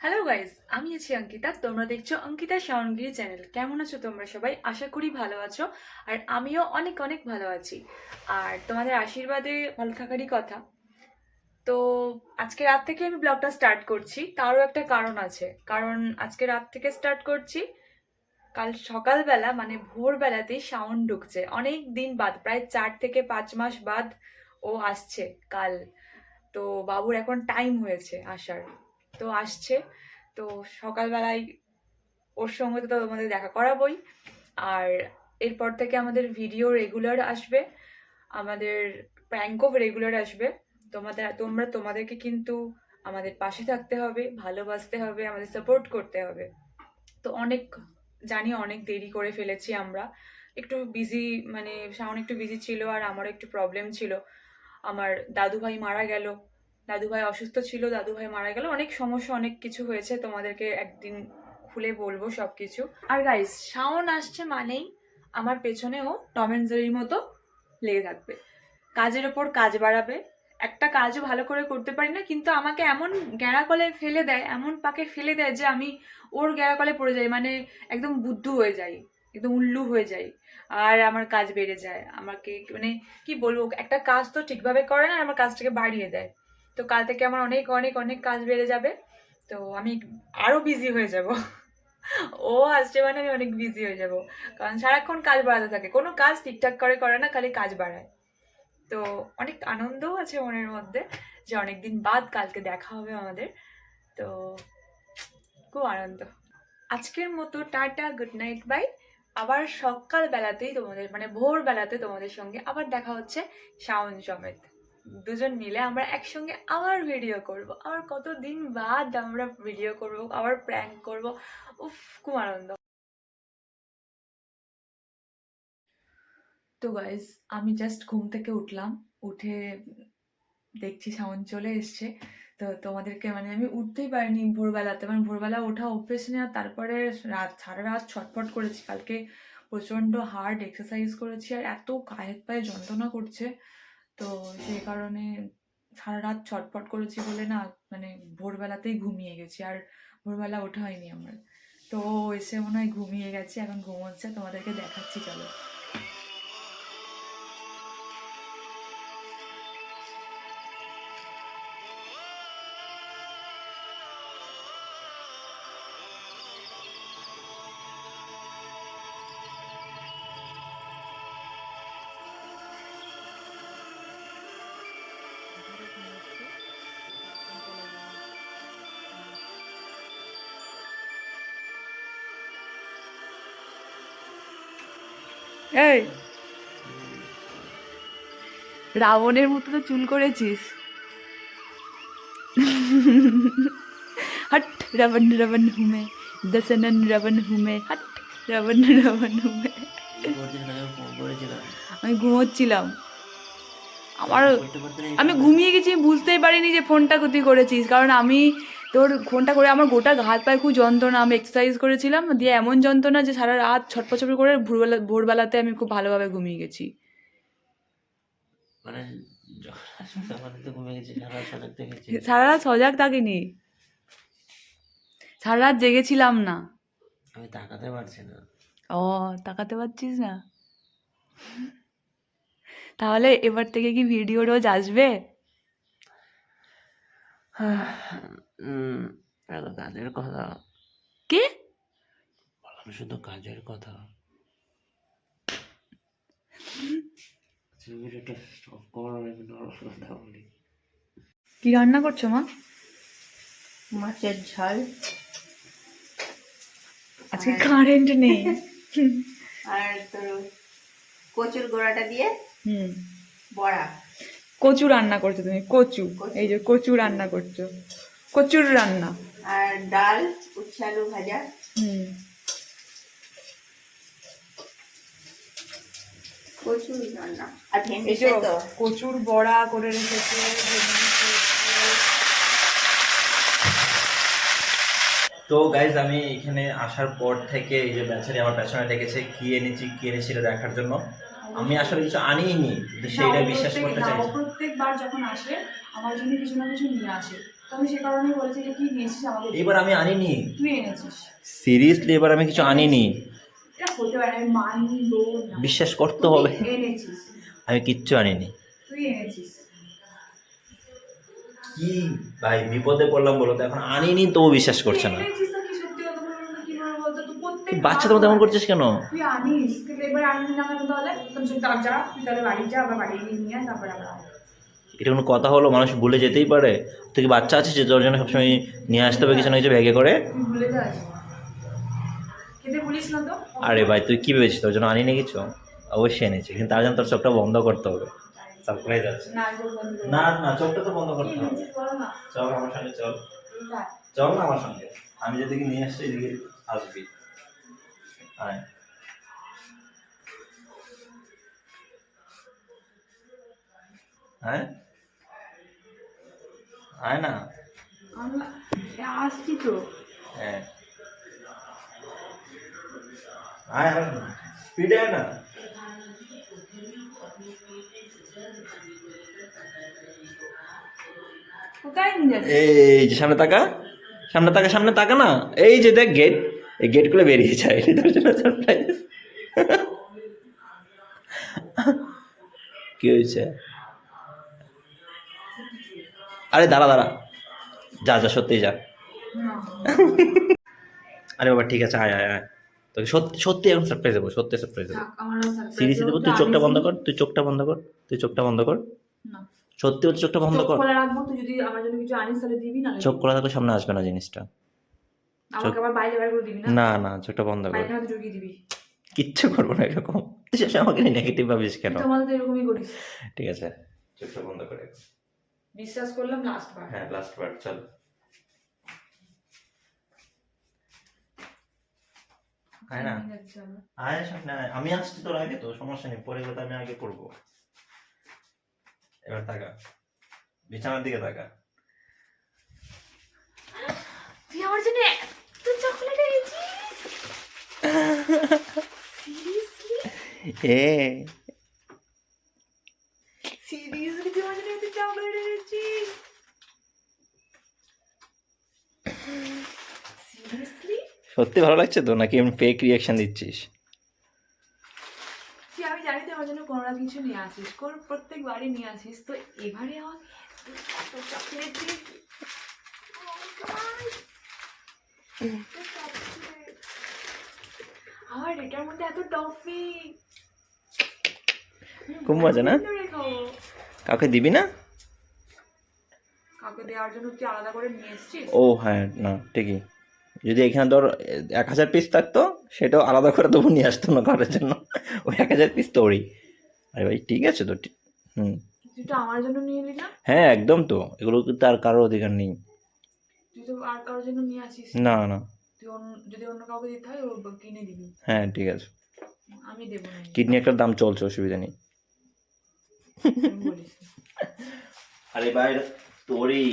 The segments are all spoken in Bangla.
হ্যালো গাইস আমি আছি অঙ্কিতা। তোমরা দেখছ অঙ্কিতা শাওনগিরি চ্যানেল। কেমন আছো তোমরা সবাই? আশা করি ভালো আছো। আর আমিও অনেক অনেক ভালো আছি। আর তোমাদের আশীর্বাদে ভালো থাকারই কথা। তো আজকে রাত থেকে আমি ব্লগটা স্টার্ট করছি। তারও একটা কারণ আছে। কারণ আজকে রাত থেকে স্টার্ট করছি। কাল সকালবেলা মানে ভোরবেলাতেই সাউন্ড ঢুকছে। অনেক দিন বাদ, প্রায় চার থেকে পাঁচ মাস বাদ ও আসছে কাল। তো বাবুর এখন টাইম হয়েছে আসার। তো আসছে। তো সকালবেলায় ওর সঙ্গে তো তোমাদের দেখা করাবই। আর এরপর থেকে আমাদের ভিডিও রেগুলার আসবে। আমাদের প্র্যাঙ্কও রেগুলার আসবে। তোমাদের, তোমরা তোমাদেরকে কিন্তু আমাদের পাশে থাকতে হবে, ভালোবাসতে হবে, আমাদের সাপোর্ট করতে হবে। তো অনেক, জানি অনেক দেরি করে ফেলেছি আমরা। একটু বিজি মানে শাওন একটু বিজি ছিল আর আমারও একটু প্রবলেম ছিল। আমার দাদু ভাই মারা গেল। দাদু ভাই অসুস্থ ছিল দাদু ভাই মারা গেল। অনেক সমস্যা, অনেক কিছু হয়েছে, তোমাদেরকে একদিন খুলে বলব সব কিছু আর গাইস শাওন আসছে মানেই আমার পেছনেও টম অ্যান্ড জেরির মতো লেগে থাকবে। কাজের ওপর কাজ বাড়াবে। একটা কাজও ভালো করে করতে পারি না, কিন্তু আমাকে এমন গ্যাড়াকলে ফেলে দেয়, এমন পাকে ফেলে দেয় যে আমি ওর গ্যাড়াকলে পড়ে যাই মানে একদম বুদ্ধু হয়ে যাই, একদম উল্লু হয়ে যাই, আর আমার কাজ বেড়ে যায়। আমাকে মানে কি বলব, একটা কাজ তো ঠিকভাবে করে না আমার কাজটাকে বাড়িয়ে দেয়। তো কাল থেকে আমার অনেক অনেক অনেক কাজ বেড়ে যাবে। তো আমি আরও বিজি হয়ে যাব। ও আসছে মানে আমি অনেক বিজি হয়ে যাব। কারণ সারাক্ষণ কাজ বাড়াতে থাকে। কোনো কাজ ঠিকঠাক করে করে না, খালি কাজ বাড়ায়। তো অনেক আনন্দও আছে মনের মধ্যে যে অনেকদিন বাদ কালকে দেখা হবে আমাদের। তো খুব আনন্দ। আজকের মতো টাটা গুড নাইট বাই আবার সকালবেলাতেই তোমাদের মানে ভোরবেলাতে তোমাদের সঙ্গে আবার দেখা হচ্ছে শাওন সমেত। দুজন মিলে আমরা একসঙ্গে আবার ভিডিও করব। আবার কতদিন বাদ আমরা ভিডিও করব, আবার প্র্যাঙ্ক করব। উফ, খুব আনন্দ। তো গাইজ আমি জাস্ট ঘুম থেকে উঠলাম, উঠে দেখছি সাউন্ড চলে এসছে। তো তোমাদেরকে মানে আমি উঠতেই পারিনি ভোরবেলাতে। মানে ভোরবেলা ওঠা অভ্যেস নেই, আর তারপরে রাত, সারা রাত ছটফট করেছি। কালকে প্রচণ্ড হার্ড এক্সারসাইজ করেছি, আর এত গায়ে পায়ে যন্ত্রণা করছে। তো সেই কারণে সারা রাত ছটফট করেছি বলে না মানে ভোরবেলাতেই ঘুমিয়ে গেছি, আর ভোরবেলা ওঠা হয়নি আমার। তো এসে মনে হয় ঘুমিয়ে গেছি, এখন ঘুমোচ্ছে, তোমাদেরকে দেখাচ্ছি, চলো। এই। রাবণের মতো তো চুল করেছিস। হট রাবণ রাবণ হুমে দশনন রাবণ হুমে হট রাবণ রাবণ হুমে। আমি ঘুমোচ্ছিলাম। আমার আমি ঘুমিয়ে গেছি বুঝতেই পারিনি যে ফোনটা তুই করেছিস কারণ আমি তোর ফোনটা করে আমার গোটা হাত পায়ে খুব যন্ত্রণা আমি এক্সারসাইজ করেছিলাম দিয়ে এমন যন্ত্রণা যে সারা রাত ছটপট করে ভোরবেলা ভোরবেলাতে আমি খুব ভালোভাবে ঘুমিয়ে গেছি। মানে গেছি সারা রাত সজাগ থাকিনি। সারা রাত জেগেছিলাম না। আমি তাকাতে পারছি না। ও তাকাতে পারছিস না? তাহলে এবার থেকে কি ভিডিও রোজ আসবে? উম, কাজের কথা। কে? বললাম শুধু কাজের কথা। ভিডিওটা স্টপ কর আমি নরম কথা বলি। কি রান্না করছ মা? মাছের ঝাল। আজকে কারেন্ট নেই। আর তোর কচুর গোড়াটা দিয়ে হুম। বড়া। কচু রান্না করছ তুমি? কচু। এই যে কচু রান্না করছ। কচুর রান্না। আর ডাল উচ্ছে আলু ভাজা। হুম। কচুর রান্না। আর ভেন্ডি এই কচুর বড়া করে রেখেছে তো গাইজ আমি এখানে আসার পর থেকে এই যে বেচারি আমার পেছনে লেগেছে কি এনেছি কি এনেছিল দেখার জন্য। আমি আসলে কিছু আনিনি কিন্তু সেইটা বিশ্বাস করতে চাই প্রত্যেকবার যখন আসে আমার জন্য কিছু না কিছু নিয়ে আসে। তো আমি সে কারণেই বলেছি যে কি নিয়েছিস আমাকে? এবার আমি আনিনি। তুই এনেছিস। সিরিয়াসলি এবার আমি কিছু আনিনি। এটা হতে পারে আমি মানবো না। বিশ্বাস করতে হবে। এনেছিস। আমি কিচ্ছু আনিনি। তুই এনেছিস। কি ভাই বিপদে পড়লাম বলো তো এখন আনিনি তো বিশ্বাস করছে না। বাচ্চা এনেছিস তো কি সত্যি কথা বলব না কি বলব বলতো? তুই প্রত্যেক তুই বাচ্চাদের মতো এমন করছিস কেন? তুই আনিস এবার আনবি না কেন তাহলে? তার যা তুই তাহলে বাড়ি যা আবার বাড়ি নিয়ে তারপরে আবার। এটা কোনো কথা হলো? মানুষ ভুলে যেতেই পারে। তুই কি বাচ্চা আছিস যে তোর জন্য সবসময় নিয়ে আসতে হবে কিছু না কিছু ব্যাগে করে? না আরে ভাই তুই কি ভেবেছিস? তোর জন্য আনিনি কিছু? অবশ্যই এনেছি কিন্তু তার জন্য তোর চোখটা বন্ধ করতে হবে। সারপ্রাইজ আছে। না। না না চোখটা তো বন্ধ করতে হবে। না। চল আমার সঙ্গে চল। চল না আমার সঙ্গে। আমি যেদিকে নিয়ে আসছি এদিকে আসবি। আয়। আয়। আয় না? আসছি তো। হ্যাঁ। আয় আয় স্পিডে আয় না? এই যে সামনে তাকা। সামনে তাকা সামনে তাকা না। এই যে দেখ গেট এই গেট খুলে বেরিয়ে যায়। তোর জন্য সারপ্রাইজ কি হয়েছে? আরে দাঁড়া দাঁড়া। যা যা সত্যি যা। আরে বাবা ঠিক আছে আয় আয় আয়। তোকে সত্যি সত্যি এখন সারপ্রাইজ দেবো সত্যি সারপ্রাইজ দেবো। থাক, আমার সিরিয়াসলি দেবো। তুই চোখটা বন্ধ কর তুই চোখটা বন্ধ কর তুই চোখটা বন্ধ কর। সত্যি বলতে চোখটা বন্ধ কর। খোলা রাখব তুই যদি আমার জন্য কিছু আনিস তাহলে দিবি না চোখ খোলা থাকলে সামনে আসবে না জিনিসটা। আমাকে আবার বাইরে বাইরে করে দিবি না? না না চোখটা বন্ধ কর। পায়খানাতে ঢুকিয়ে দিবি। কিচ্ছু করব না এরকম। তুই আমাকে নেগেটিভ ভাবিস কেন? এরকমই করিস। ঠিক আছে। চোখটা বন্ধ করে বিশ্বাস করলাম লাস্ট বার। হ্যাঁ লাস্ট বার চল। আয় না। নিয়ে যাচ্ছে আবার। আয় সামনে আয় আমি আসছি তোর আগে তো সমস্যা নেই পরে কথা আমি আগে করব। এবার তাকা। বিছানার দিকে তাকা। তুই আমার জন্য এত চকলেট এনেছিস? সিরিয়াসলি এ সিরিয়াসলি সিরিয়াসলি সত্যি ভালো লাগছে তো? নাকি এমনি ফেক রিয়াকশন দিচ্ছিস? আমি জানি তুই আমার জন্য কোনো না কিছু নিয়ে আসিস। কোন প্রত্যেকবারই নিয়ে আসিস। তো এবারে আমাকে চকলেট Oh! আর এটার মধ্যে এত টফি খুব মজা না? কাউকে দিবি না? কাউকে দেওয়ার জন্য কি আলাদা করে নিয়ে এসছিস? ও হ্যাঁ না ঠিকই। যদি এখানে ধর এক হাজার পিস থাকতো সেটাও আলাদা করে তবু নিয়ে আসতো না ঘরের জন্য। ওই এক হাজার পিস তোরই। আরে ভাই ঠিক আছে তো হুম। তুই আমার জন্য নিয়ে এলি না? হ্যাঁ একদম তো। এগুলো কিন্তু আর কারোর অধিকার নেই। তুই তো আর কারোর জন্য নিয়ে আসিস? না না। তুই যদি অন্য কাউকে দিতে হয় ও কিনে দিবি। হ্যাঁ ঠিক আছে। আমি দেবো না। কিডনি একটার দাম চলছে অসুবিধা নেই। আরে ভাই তোরই।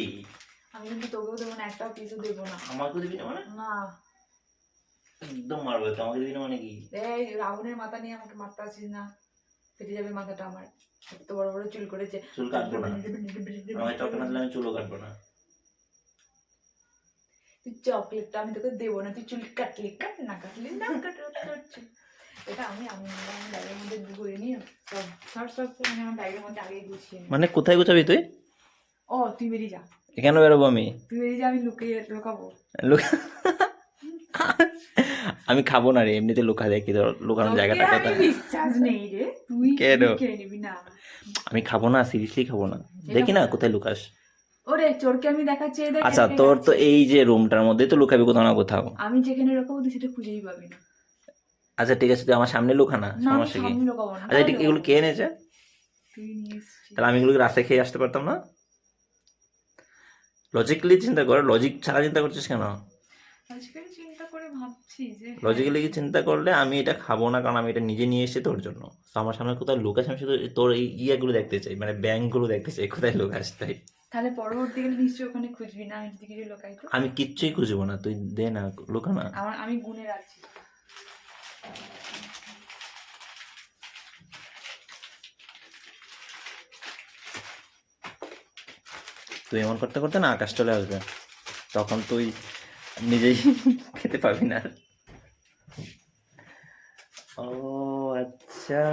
আমি কিন্তু তোকেও দেবো না একটা পিসও দেবো না। আমাকে দিবি না মানে? না। একদম মারবে তো আমাকে দিবি না মানে কি? এই রাবণের মাথা নিয়ে আমাকে মারতে আসিস না। ফেটে যাবে মাথাটা আমার। এত বড় বড় চুল করেছে। চুল কাটবো না। আমাকে চকে না দিলে আমি চুলও কাটবো না। তুই চকলেটটা আমি তোকে দেবো না তুই চুল কাটলি। কাট না কাটলি না কাট এটা আমি আমি আমার ব্যাগের মধ্যে ঘুরে নিয়ে সব সব সব আমার ব্যাগের মধ্যে আগে গুছিয়ে মানে কোথায় গোছাবি তুই? ও তুই বেরিয়ে যা। কেন বেরোবো আমি? তুই বেরিয়ে যা আমি লুকিয়ে লুকাবো। লুক- আমি খাব না রে এমনিতে লুকা দেখি ধর লুকানোর জায়গাটা কোথায় বিশ্বাস নেই রে তুই কেন? আমি খাব না সিরিয়াসলি খাব না। দেখি না কোথায় লুকাস। ওরে চোরকে আমি দেখাচ্ছি আচ্ছা তোর তো এই যে রুমটার মধ্যে তো লুকাবি কোথাও না কোথাও। আমি যেখানে রাখব তুই সেটা খুঁজেই পাবি না। আচ্ছা ঠিক আছে তুই আমার সামনে লুকা না সমস্যা কি? আচ্ছা এগুলো কে এনেছে? তাহলে আমি এগুলোকে রাস্তায় খেয়ে আসতে পারতাম না? লজিক্যালি চিন্তা কর লজিক ছাড়া চিন্তা করছিস কেন? আজকাল চিন্তা করে ভাবছি যে লজিক্যালি কি চিন্তা করলে আমি এটা খাব না কারণ আমি এটা নিজে নিয়ে এসেছি তোর জন্য? তো আমার সামনে কোথাও লুকাস আমি শুধু তোর এই ইয়েগুলো দেখতে চাই মানে ব্যাংকগুলো দেখতে চাই কোথায় লুকাস তাই। তাহলে পরবর্তীকালে নিশ্চয়ই ওখানে খুঁজবি না আমি যদি কিছু লোকাই আমি কিচ্ছুই খুঁজবো না তুই দে না লুকা না আমি গুনে রাখছি। তুই এমন করতে করতে না আকাশ চলে আসবে। তখন তুই নিজেই খেতে পাবি না। ও আচ্ছা।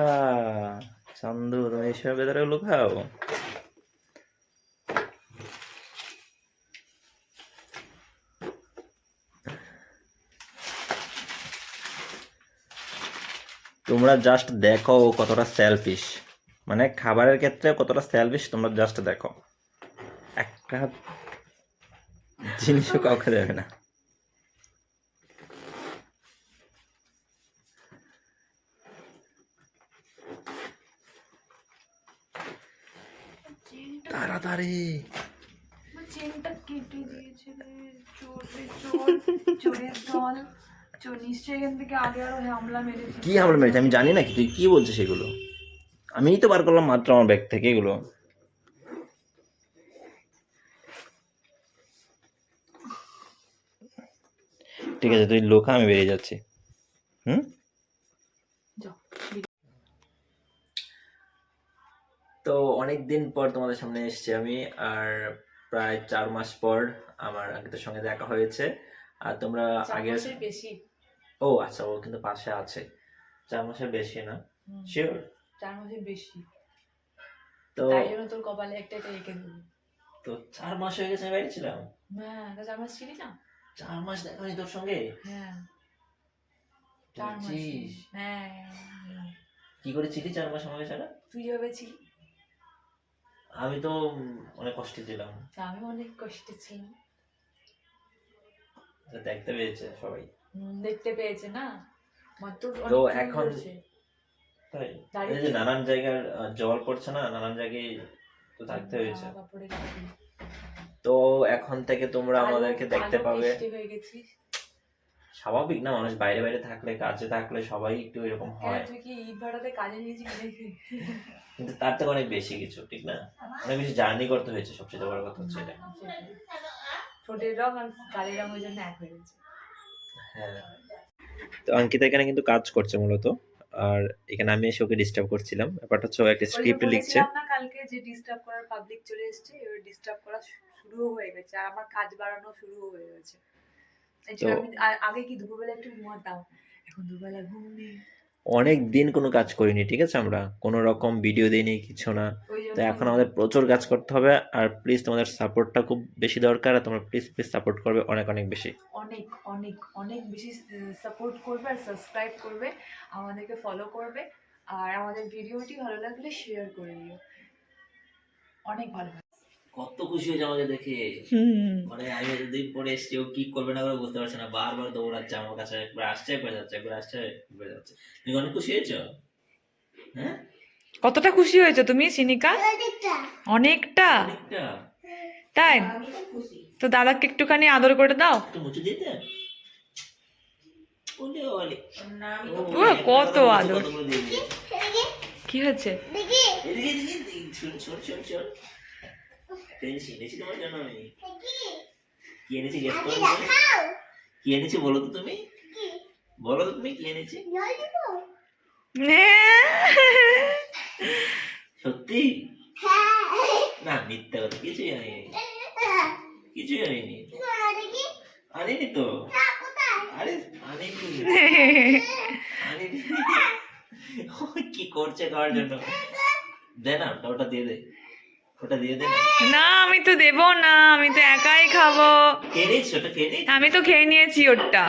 চন্দু, তুমি এইসব ভেতরে লুকাও। তোমরা জাস্ট দেখো কতটা সেলফিশ মানে খাবারের ক্ষেত্রে কতটা সেলফিশ তোমরা জাস্ট দেখো। একটা জিনিসও কাউকে দেবে না। তাড়াতাড়ি। চেনটা কেটে দিয়েছে কি হামলা মেরেছে? আমি জানি না কি তুই কি বলছিস এগুলো? আমিই তো বার করলাম মাত্র আমার ব্যাগ থেকে এগুলো। ঠিক আছে তুই লোকা আমি বেরিয়ে যাচ্ছি। হুম? তো অনেক দিন পর তোমাদের সামনে এসেছি আমি আর প্রায় চার মাস পর আমার আঙ্কিতের সঙ্গে দেখা হয়েছে। আর তোমরা আগের বেশি? ও আচ্ছা ও কিন্তু পাশে আছে। চার মাসের বেশি না? শিওর চার মাসের বেশি। তো তাই জন্য তোর কপালে একটা একটা রেখে দেবো তো চার মাস হয়ে গেছে আমি বাইরে ছিলাম? হ্যাঁ তা চার মাস ছিলি না? চার মাস দেখা হয়নি তোর সঙ্গে? হ্যাঁ। চার মাস। হ্যাঁ। কি করে ছিলি চার মাস আমাকে ছাড়া? তুই ছিলি আমি তো অনেক কষ্টে ছিলাম। আমি অনেক কষ্টে ছিলাম। দেখতে পেয়েছে সবাই। দেখতে পেয়েছে না? মাত্র তো এখন- তাই? যে নানান জায়গার জল পড়ছে না? নানান জায়গায় তো থাকতে হয়েছে। তো এখন থেকে তোমরা আমাদেরকে দেখতে পাবে। হয়ে স্বাভাবিক না মানুষ বাইরে বাইরে থাকলে কাজে থাকলে সবাই একটু এরকম হয়। তুই কি ইট ভাড়াতে কাজে নিয়েছিস কিন্তু তার থেকে অনেক বেশি কিছু ঠিক না? অনেক বেশি জার্নি করতে হয়েছে সবচেয়ে বড় কথা হচ্ছে এটা। ঠোঁটের রং আর গালের রং ওই জন্য এক হয়ে গেছে। হ্যাঁ। তো অঙ্কিতা এখানে কিন্তু কাজ করছে মূলত আর এখানে আমি এসে ওকে ডিস্টার্ব করছিলাম। ব্যাপারটা হচ্ছে একটা স্ক্রিপ্ট লিখছে। কালকে যে ডিস্টার্ব করার পাবলিক চলে এসেছে এবার ডিস্টার্ব করা শুরু হয়ে গেছে আর আমার কাজ বাড়ানো শুরু হয়ে গেছে। আমি আগে কি দুপুরবেলা একটু ঘুমাতাম? এখন দুবেলা ঘুম নেই। অনেক দিন কোনো কাজ করিনি ঠিক আছে আমরা? কোনো রকম ভিডিও দিইনি কিছু না। তো এখন আমাদের প্রচুর কাজ করতে হবে আর প্লিজ তোমাদের সাপোর্টটা খুব বেশি দরকার আর তোমরা প্লিজ প্লিজ সাপোর্ট করবে অনেক অনেক বেশি। অনেক অনেক অনেক বেশি সাপোর্ট করবে আর সাবস্ক্রাইব করবে আমাদেরকে ফলো করবে। আর আমাদের ভিডিওটি ভালো লাগলে শেয়ার করে দিও। অনেক ভালো কত খুশি হয়েছে আমাকে দেখে। মানে আমি এতদিন পরে এসছি ও কি করবে না করে বুঝতে পারছে না। বারবার দৌড়াচ্ছে আমার কাছে একবার আসছে একবার যাচ্ছে একবার আসছে একবার যাচ্ছে। তুমি অনেক খুশি হয়েছো? হ্যাঁ? কতটা খুশি হয়েছে তুমি সিনিকা? অনেকটা। অনেকটা? তাই? তো দাদাকে একটুখানি আদর করে দাও। একটু মুছে দিতে ওলে ওলে না আমি ও, ও, কত আদর। কি হয়েছে? এনেছি তোমার জন্য আমি। কি? এনেছি গেস করো তো? কি এনেছি বলো তো তুমি। বলো তো তুমি কি এনেছি সত্যি? না মিথ্যা কথা কিছুই আনিনি কিছুই আনিনি আনিনি তো। আরে আনিনি। আনিনি। ও কি করছে খাওয়ার জন্য? দে না ওটা ওটা দিয়ে দে। ওটা দিয়ে দে না না আমি তো দেব না আমি তো একাই খাব। আমি তো খেয়ে নিয়েছি ওটা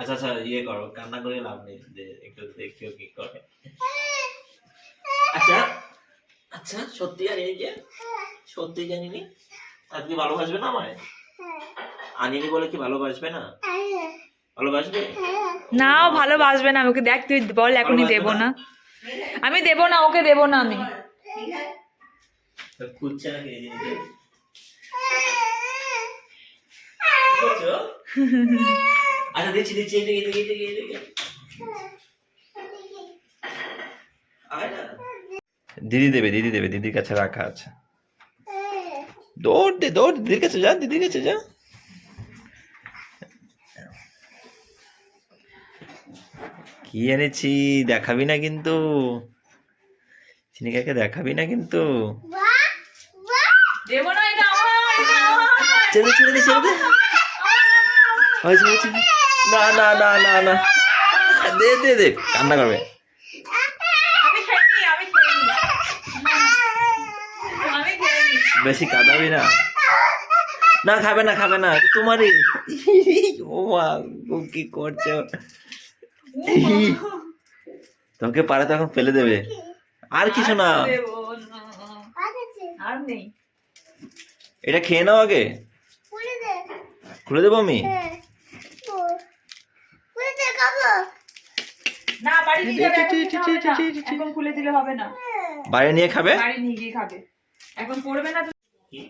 আচ্ছা আচ্ছা ইয়ে করো কান্না করে লাভ নেই একটু দেখিও কি করে। আচ্ছা আচ্ছা সত্যি আনিনি যে সত্যি জানিনি আর কি ভালোবাসবে না আমায়? আনিনি বলে কি ভালোবাসবে না? ভালোবাসবে? নাও ভালোবাসবে না আমাকে দেখ তুই বল এখনই দেবো না। আমি দেব না, ওকে দেব না আমি? আচ্ছা দিচ্ছি দিদি দেবে দিদি দেবে, দিদির কাছে রাখা আছে। দৌড় দে, দৌড়, দিদির কাছে যা, দিদির কাছে যা। কি এনেছি? দেখাবি না কিন্তু। চিনিকাকে দেখাবি না কিন্তু। না এটা আমার এটা আমার ছেড়ে দে ছেড়ে দে ছেড়ে দে। হয়েছে হয়েছে না না না না না। দে দে দে কান্না করবে। বেশি কাঁদাবি না। না খাবে না খাবে না। তোমারই। ও মা কি করছ? তোমাকে পারে তখন ফেলে দেবে। আর কিছু না। আর নেই। এটা খেয়ে নাও আগে। খুলে দেবো আমি? না বাড়ি নিয়ে যাবে এখন খেতে হবে না। এখন খুলে দিলে হবে না। বাইরে নিয়ে খাবে? বাড়ি নিয়ে গিয়ে খাবে। এখন পড়বে না কি?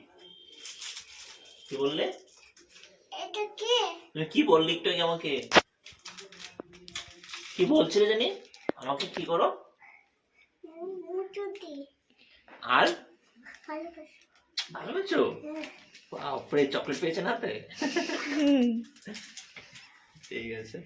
কি বললে? কি? বললি একটু আমাকে? কি বলছিলে জানি? আমাকে কি করো? আর? ভালো পেয়েছ বাপরে চকলেট পেয়েছেন হাতে? ঠিক আছে।